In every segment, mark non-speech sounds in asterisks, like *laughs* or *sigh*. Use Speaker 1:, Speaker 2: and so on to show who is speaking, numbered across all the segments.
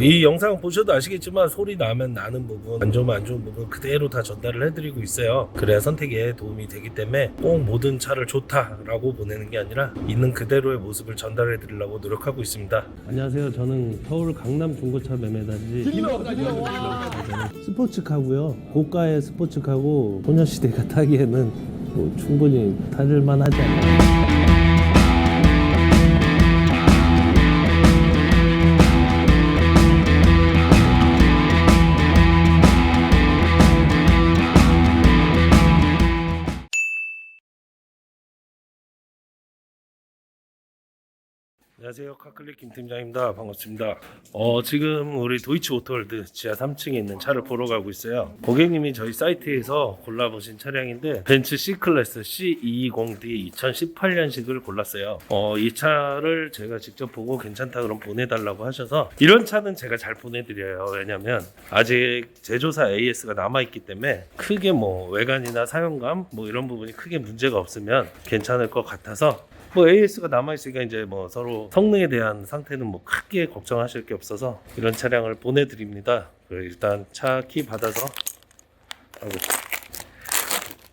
Speaker 1: 이 영상 보셔도 아시겠지만 소리 나면 나는 부분 안 좋으면 안 좋은 부분 그대로 다 전달을 해드리고 있어요. 그래야 선택에 도움이 되기 때문에 꼭 모든 차를 좋다라고 보내는 게 아니라 있는 그대로의 모습을 전달해 드리려고 노력하고 있습니다. 안녕하세요. 저는 서울 강남 중고차 매매단지 스포츠카고요. 고가의 스포츠카고 소녀시대가 *laughs* 타기에는 뭐 충분히 타질만 하지 않나 안녕하세요. 카클릭 김 팀장입니다. 반갑습니다. 어, 지금 우리 도이치 오토월드 지하 3층에 있는 차를 보러 가고 있어요. 고객님이 저희 사이트에서 골라보신 차량인데 벤츠 C클래스 C220D 2018년식을 골랐어요. 어, 이 차를 제가 직접 보고 괜찮다 그럼 보내달라고 하셔서 이런 차는 제가 잘 보내드려요. 왜냐면 아직 제조사 AS가 남아있기 때문에 크게 뭐 외관이나 사용감 뭐 이런 부분이 크게 문제가 없으면 괜찮을 것 같아서 뭐 AS가 남아 있으니까 이제 뭐 서로 성능에 대한 상태는 뭐 크게 걱정하실 게 없어서 이런 차량을 보내드립니다. 일단 차 키 받아서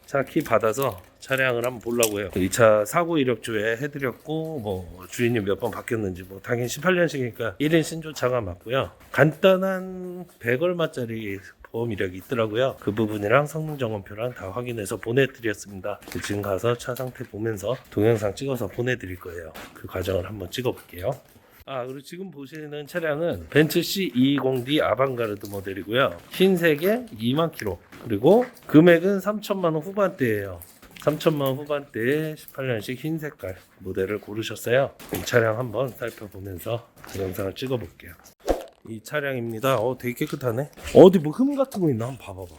Speaker 1: 차 키 받아서 차량을 한번 보려고 해요. 이 차 사고 이력조에 해드렸고 뭐 주인이 몇 번 바뀌었는지 뭐 당연히 18년식이니까 1인 신조차가 맞고요. 간단한 100얼마짜리 보험 이력이 있더라고요. 그 부분이랑 성능 점검표랑 다 확인해서 보내드렸습니다. 지금 가서 차 상태 보면서 동영상 찍어서 보내드릴 거예요. 그 과정을 한번 찍어볼게요. 아 그리고 지금 보시는 차량은 벤츠 C220D 아방가르드 모델이고요. 흰색에 2만 킬로 그리고 금액은 3천만 원 후반대예요. 3천만 원 후반대에 18년식 흰 색깔 모델을 고르셨어요. 이 차량 한번 살펴보면서 동영상을 찍어볼게요. 이 차량입니다. 어, 되게 깨끗하네. 어디 뭐 흠 같은 거 있나 한번 봐봐봐.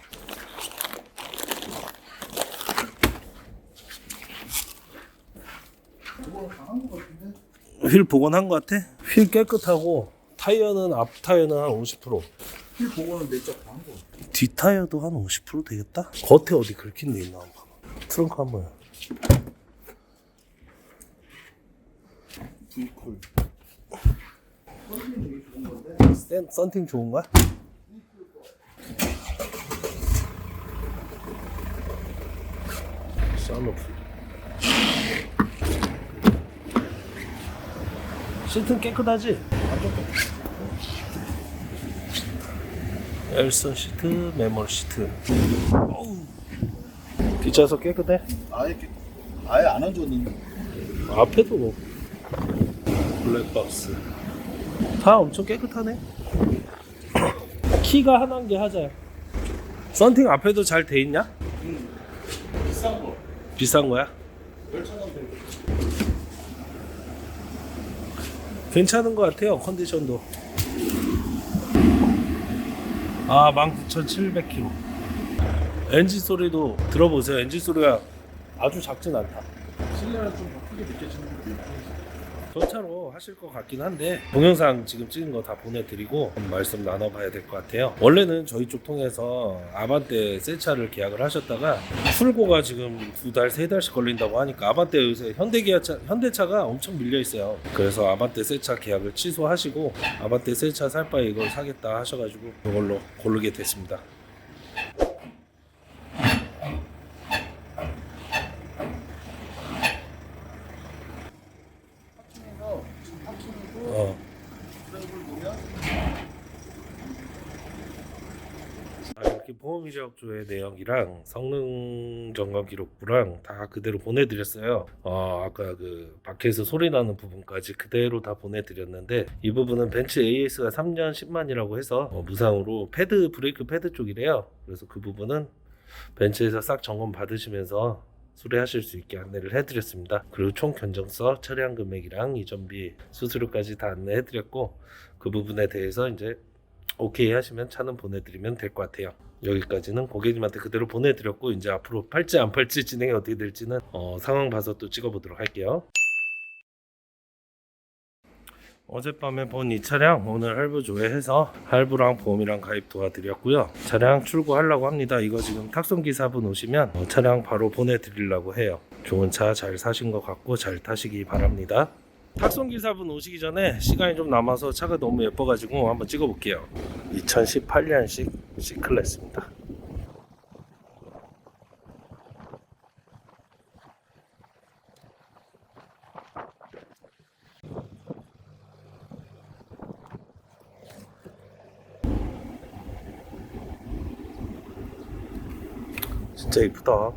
Speaker 1: 휠 복원한 것 같아? 휠 깨끗하고 타이어는 앞 타이어는 한 50%.
Speaker 2: 휠 보고는 내적 광고.
Speaker 1: 뒷 타이어도 한 50% 되겠다. 겉에 어디 긁힌 데 있나 한번 봐봐. 트렁크 한번.
Speaker 2: V쿨.
Speaker 1: 썬, 썬팅 좋은 거야? 썬루프 시트는 깨끗하지? 엘선 시트, 메몰 시트. 뒷좌석 깨끗해?
Speaker 2: 아예 깨- 아예 안 얹었는데.
Speaker 1: 앞에도 뭐 블랙박스 다 엄청 깨끗하네 키가 하나인 게 하자야 썬팅 앞에도 잘 돼 있냐?
Speaker 2: 비싼 거.
Speaker 1: 비싼 거야?
Speaker 2: 10,000원 되고.
Speaker 1: 괜찮은 것 같아요 컨디션도 아 19,700km 엔진 소리도 들어보세요 엔진 소리가 아주 작진 않다
Speaker 2: 실내는 좀 크게 느껴지는 것도 있고.
Speaker 1: 저 차로 하실 것 같긴 한데 동영상 지금 찍은 거 다 보내드리고 말씀 나눠봐야 될 것 같아요. 원래는 저희 쪽 통해서 아반떼 새 차를 계약을 하셨다가 출고가 지금 두 달 세 달씩 걸린다고 하니까 아반떼 요새 현대기아차 현대차가 엄청 밀려 있어요. 그래서 아반떼 새 차 계약을 취소하시고 아반떼 새 차 살 바에 이걸 사겠다 하셔가지고 이걸로 고르게 됐습니다
Speaker 2: 파킹에서 지금 파킹이고
Speaker 1: 어.
Speaker 2: 브레이크를 놓으면
Speaker 1: 보험 이력조의 내역이랑 성능 점검 기록부랑 다 그대로 보내드렸어요. 어, 아까 그 밖에서 소리 나는 부분까지 그대로 다 보내드렸는데 이 부분은 벤츠 AS가 3년 10만이라고 해서 어, 무상으로 패드 브레이크 패드 쪽이래요. 그래서 그 부분은 벤츠에서 싹 점검 받으시면서 수리하실 수 있게 안내를 해드렸습니다. 그리고 총 견적서, 차량 금액이랑 이전비, 수수료까지 다 안내해드렸고 그 부분에 대해서 이제 오케이 하시면 차는 보내드리면 될 것 같아요. 여기까지는 고객님한테 그대로 보내드렸고 이제 앞으로 팔지 안 팔지 진행이 어떻게 될지는 어, 상황 봐서 또 찍어보도록 할게요. 어젯밤에 본 이 차량 오늘 할부 조회해서 할부랑 보험이랑 가입 도와드렸고요. 차량 출고하려고 합니다. 이거 지금 탁송기사분 오시면 어, 차량 바로 보내드리려고 해요. 좋은 차 잘 사신 것 같고 잘 타시기 바랍니다. 탁송 기사분 오시기 전에 시간이 좀 남아서 차가 너무 예뻐가지고 한번 찍어볼게요. 2018년식 C클래스입니다. 진짜 이쁘다.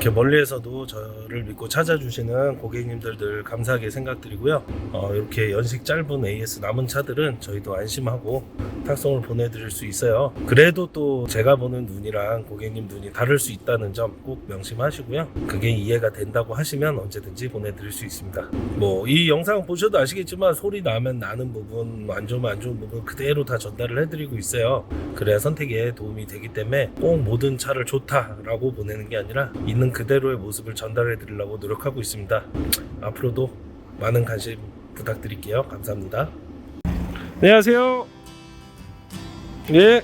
Speaker 1: 이렇게 멀리에서도 저를 믿고 찾아주시는 고객님들 늘 감사하게 생각드리고요. 어, 이렇게 연식 짧은 AS 남은 차들은 저희도 안심하고 탁송을 보내드릴 수 있어요. 그래도 또 제가 보는 눈이랑 고객님 눈이 다를 수 있다는 점 꼭 명심하시고요. 그게 이해가 된다고 하시면 언제든지 보내드릴 수 있습니다. 뭐 이 영상 보셔도 아시겠지만 소리 나면 나는 부분, 안 좋으면 안 좋은 부분 그대로 다 전달을 해드리고 있어요. 그래야 선택에 도움이 되기 때문에 꼭 모든 차를 좋다라고 보내는 게 아니라 있는 그대로의 모습을 전달해 드리려고 노력하고 있습니다. 앞으로도 많은 관심 부탁드릴게요. 감사합니다. 안녕하세요. 예.